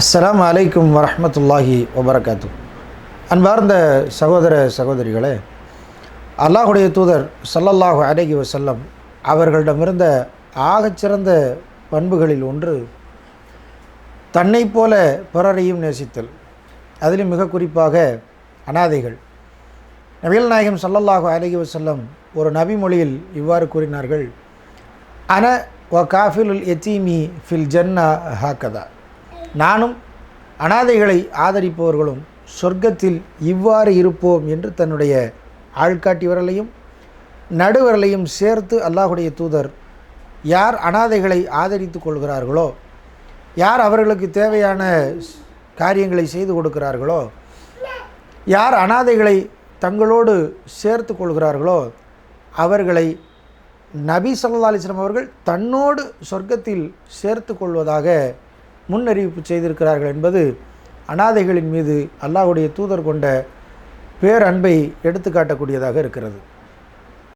அஸ்லாம் அலைக்கும் வரமத்துல்லாஹி வபரகாத்து அன்பார்ந்த சகோதர சகோதரிகளே அல்லாஹுடைய தூதர் சல்லல்லாஹு அலகி வசல்லம் அவர்களிடமிருந்த ஆகச்சிறந்த பண்புகளில் ஒன்று தன்னைப் போல பிறரையும் நேசித்தல். அதிலும் மிக குறிப்பாக அனாதைகள். நபிகள் நாயகம் சல்லல்லாஹு அலகி வசல்லம் ஒரு நபி மொழியில் இவ்வாறு கூறினார்கள் அன வ காஃபிலுல் எத்தீமி ஃபில் ஜன்னா ஹாக்கதா. நானும் அனாதைகளை ஆதரிப்பவர்களும் சொர்க்கத்தில் இவ்வாறு இருப்போம் என்று தன்னுடைய ஆள்காட்டி விரலையும் நடுவரலையும் சேர்த்து அல்லாஹுடைய தூதர் யார் அனாதைகளை ஆதரித்து கொள்கிறார்களோ யார் அவர்களுக்கு தேவையான காரியங்களை செய்து கொடுக்கிறார்களோ யார் அனாதைகளை தங்களோடு சேர்த்து கொள்கிறார்களோ அவர்களை நபி சல்லா அலிஸ்லாம் அவர்கள் தன்னோடு சொர்க்கத்தில் சேர்த்து கொள்வதாக முன்னறிவிப்பு செய்திருக்கிறார்கள் என்பது அனாதைகளின் மீது அல்லாஹ்வுடைய தூதர் கொண்ட பேரன்பை எடுத்துக்காட்டக்கூடியதாக இருக்கிறது.